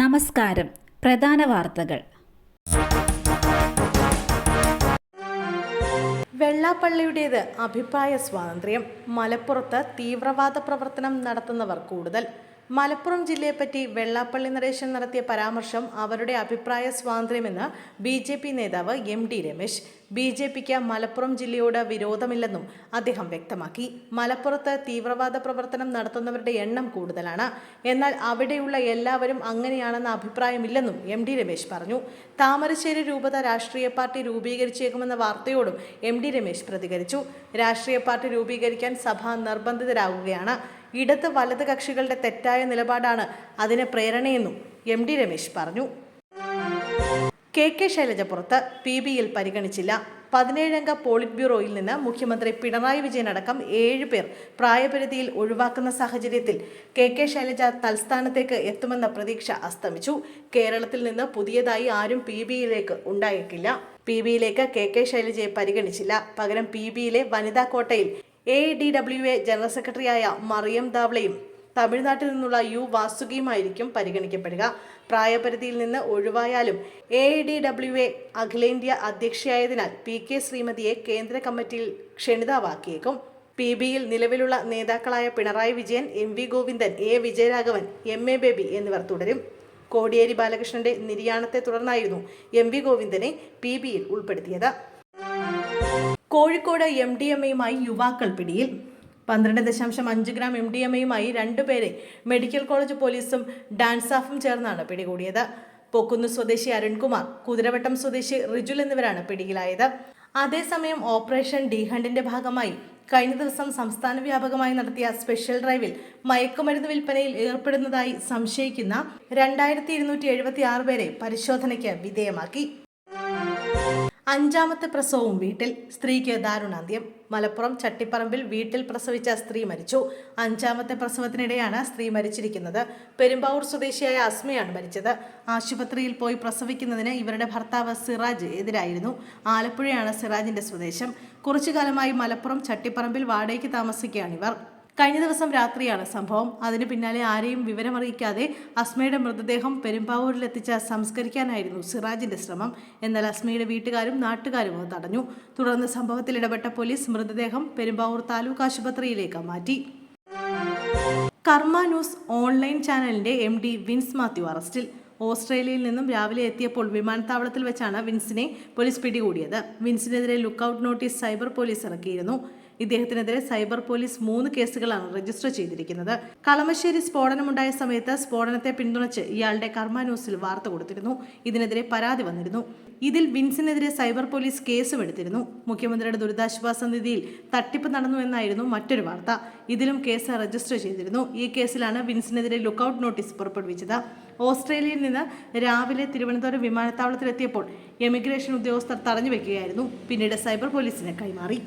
നമസ്കാരം. പ്രധാന വാർത്തകൾ. വെള്ളാപ്പള്ളിയുടേത് അഭിപ്രായ സ്വാതന്ത്ര്യം. മലപ്പുറത്ത് തീവ്രവാദ പ്രവർത്തനം നടത്തുന്നവർ കൂടുതൽ. മലപ്പുറം ജില്ലയെപ്പറ്റി വെള്ളാപ്പള്ളി നടേശൻ നടത്തിയ പരാമർശം അവരുടെ അഭിപ്രായ സ്വാതന്ത്ര്യമെന്ന് ബി ജെ പി നേതാവ് M D Ramesh. B J പിക്ക് മലപ്പുറം ജില്ലയോട് വിരോധമില്ലെന്നും അദ്ദേഹം വ്യക്തമാക്കി. മലപ്പുറത്ത് തീവ്രവാദ പ്രവർത്തനം നടത്തുന്നവരുടെ എണ്ണം കൂടുതലാണ്. എന്നാൽ അവിടെയുള്ള എല്ലാവരും അങ്ങനെയാണെന്ന അഭിപ്രായമില്ലെന്നും എം ഡി രമേശ് പറഞ്ഞു. താമരശ്ശേരി രൂപത രാഷ്ട്രീയ പാർട്ടി രൂപീകരിച്ചേക്കുമെന്ന വാർത്തയോടും എം ഡി രമേശ് പ്രതികരിച്ചു. രാഷ്ട്രീയ പാർട്ടി രൂപീകരിക്കാൻ സഭ നിർബന്ധിതരാകുകയാണ്. ഇടത് വലത് കക്ഷികളുടെ തെറ്റായ നിലപാടാണ് അതിന് പ്രേരണയെന്നും എം ഡി രമേശ് പറഞ്ഞു. കെ കെ ശൈലജ പുറത്ത് പി ബിയിൽ പരിഗണിച്ചില്ല. പതിനേഴംഗ പോളിറ്റ് ബ്യൂറോയിൽ നിന്ന് മുഖ്യമന്ത്രി പിണറായി വിജയൻ അടക്കം ഏഴ് പേർ പ്രായപരിധിയിൽ ഒഴിവാക്കുന്ന സാഹചര്യത്തിൽ കെ കെ ശൈലജ തൽസ്ഥാനത്തേക്ക് എത്തുമെന്ന പ്രതീക്ഷ അസ്തമിച്ചു. കേരളത്തിൽ നിന്ന് പുതിയതായി ആരും പി ബിയിലേക്ക് ഉണ്ടായേക്കില്ല പി ബിയിലേക്ക് കെ കെ ശൈലജയെ പരിഗണിച്ചില്ല. പകരം പി ബിയിലെ വനിതാ കോട്ടയിൽ A D W A general സെക്രട്ടറിയായ മറിയം ദാവളയും തമിഴ്നാട്ടിൽ നിന്നുള്ള യു വാസുകിയുമായിരിക്കും പരിഗണിക്കപ്പെടുക. പ്രായപരിധിയിൽ നിന്ന് ഒഴിവായാലും എ ഡി ഡബ്ല്യു എ അഖിലേന്ത്യാ അധ്യക്ഷയായതിനാൽ പി കെ ശ്രീമതിയെ കേന്ദ്ര കമ്മിറ്റിയിൽ ക്ഷണിതാവാക്കിയേക്കും പി ബിയിൽ നിലവിലുള്ള നേതാക്കളായ Pinarayi Vijayan M V Govindan A Vijayaraghavan M A Baby എന്നിവർ തുടരും. കോടിയേരി ബാലകൃഷ്ണന്റെ നിര്യാണത്തെ തുടർന്നായിരുന്നു എം വി ഗോവിന്ദനെ പി ബിയിൽ ഉൾപ്പെടുത്തിയത്. കോഴിക്കോട് എം ഡി എം എയുമായി യുവാക്കൾ പിടിയിൽ. പന്ത്രണ്ട് ദശാംശം അഞ്ച് ഗ്രാം എം ഡി എം എയുമായി രണ്ടുപേരെ മെഡിക്കൽ കോളേജ് പോലീസും ഡാൻസാഫും ചേർന്നാണ് പിടികൂടിയത്. പൊക്കുന്ന് സ്വദേശി അരുൺകുമാർ കുതിരവട്ടം സ്വദേശി റിജുൽ എന്നിവരാണ് പിടിയിലായത്. അതേസമയം ഓപ്പറേഷൻ ഡിഹണ്ടിന്റെ ഭാഗമായി കഴിഞ്ഞ ദിവസം സംസ്ഥാന വ്യാപകമായി നടത്തിയ സ്പെഷ്യൽ ഡ്രൈവിൽ മയക്കുമരുന്ന് വിൽപ്പനയിൽ ഏർപ്പെടുന്നതായി സംശയിക്കുന്ന രണ്ടായിരത്തി ഇരുന്നൂറ്റി എഴുപത്തി ആറ് പേരെ പരിശോധനയ്ക്ക് വിധേയമാക്കി. അഞ്ചാമത്തെ പ്രസവവും വീട്ടിൽ. സ്ത്രീക്ക് ദാരുണാന്ത്യം. മലപ്പുറം ചട്ടിപ്പറമ്പിൽ വീട്ടിൽ പ്രസവിച്ച സ്ത്രീ മരിച്ചു. അഞ്ചാമത്തെ പ്രസവത്തിനിടെയാണ് സ്ത്രീ മരിച്ചിരിക്കുന്നത്. പെരുമ്പാവൂർ സ്വദേശിയായ അസ്മയാണ് മരിച്ചത്. ആശുപത്രിയിൽ പോയി പ്രസവിക്കുന്നതിന് ഇവരുടെ ഭർത്താവ് സിറാജ് എതിരായിരുന്നു. ആലപ്പുഴയാണ് സിറാജിന്റെ സ്വദേശം. കുറച്ചു കാലമായി മലപ്പുറം ചട്ടിപ്പറമ്പിൽ വാടകയ്ക്ക് താമസിക്കുകയാണിവർ കഴിഞ്ഞ ദിവസം രാത്രിയാണ് സംഭവം. അതിന് പിന്നാലെ ആരെയും വിവരമറിയിക്കാതെ അസ്മയുടെ മൃതദേഹം പെരുമ്പാവൂരിലെത്തിച്ച സംസ്കരിക്കാനായിരുന്നു സിറാജിന്റെ ശ്രമം. എന്നാൽ അസ്മയുടെ വീട്ടുകാരും നാട്ടുകാരും അത് തടഞ്ഞു. തുടർന്ന് സംഭവത്തിൽ ഇടപെട്ട പോലീസ് മൃതദേഹം പെരുമ്പാവൂർ താലൂക്ക് ആശുപത്രിയിലേക്ക് മാറ്റി. കർമ്മ ന്യൂസ് ഓൺലൈൻ ചാനലിന്റെ എം ഡി വിൻസ് മാത്യു അറസ്റ്റിൽ. ഓസ്ട്രേലിയയിൽ നിന്നും രാവിലെ എത്തിയപ്പോൾ വിമാനത്താവളത്തിൽ വെച്ചാണ് വിൻസിനെ പോലീസ് പിടികൂടിയത്. വിൻസിനെതിരെ ലുക്കൌട്ട് നോട്ടീസ് സൈബർ പോലീസ് ഇറക്കിയിരുന്നു. ഇദ്ദേഹത്തിനെതിരെ സൈബർ പോലീസ് മൂന്ന് കേസുകളാണ് രജിസ്റ്റർ ചെയ്തിരിക്കുന്നത്. കളമശ്ശേരി സ്ഫോടനമുണ്ടായ സമയത്ത് സ്ഫോടനത്തെ പിന്തുണച്ച് ഇയാളുടെ കർമ്മ ന്യൂസിൽ വാർത്ത കൊടുത്തിരുന്നു. ഇതിനെതിരെ പരാതി വന്നിരുന്നു. ഇതിൽ വിൻസിനെതിരെ സൈബർ പോലീസ് കേസും എടുത്തിരുന്നു. മുഖ്യമന്ത്രിയുടെ ദുരിതാശ്വാസ നിധിയിൽ തട്ടിപ്പ് നടന്നു എന്നായിരുന്നു മറ്റൊരു വാർത്ത. ഇതിലും കേസ് രജിസ്റ്റർ ചെയ്തിരുന്നു. ഈ കേസിലാണ് വിൻസിനെതിരെ ലുക്കൌട്ട് നോട്ടീസ് പുറപ്പെടുവിച്ചത്. ഓസ്ട്രേലിയയിൽ നിന്ന് രാവിലെ തിരുവനന്തപുരം വിമാനത്താവളത്തിലെത്തിയപ്പോൾ എമിഗ്രേഷൻ ഉദ്യോഗസ്ഥർ തടഞ്ഞു വെക്കുകയായിരുന്നു. പിന്നീട് സൈബർ പോലീസിനെ കൈമാറി.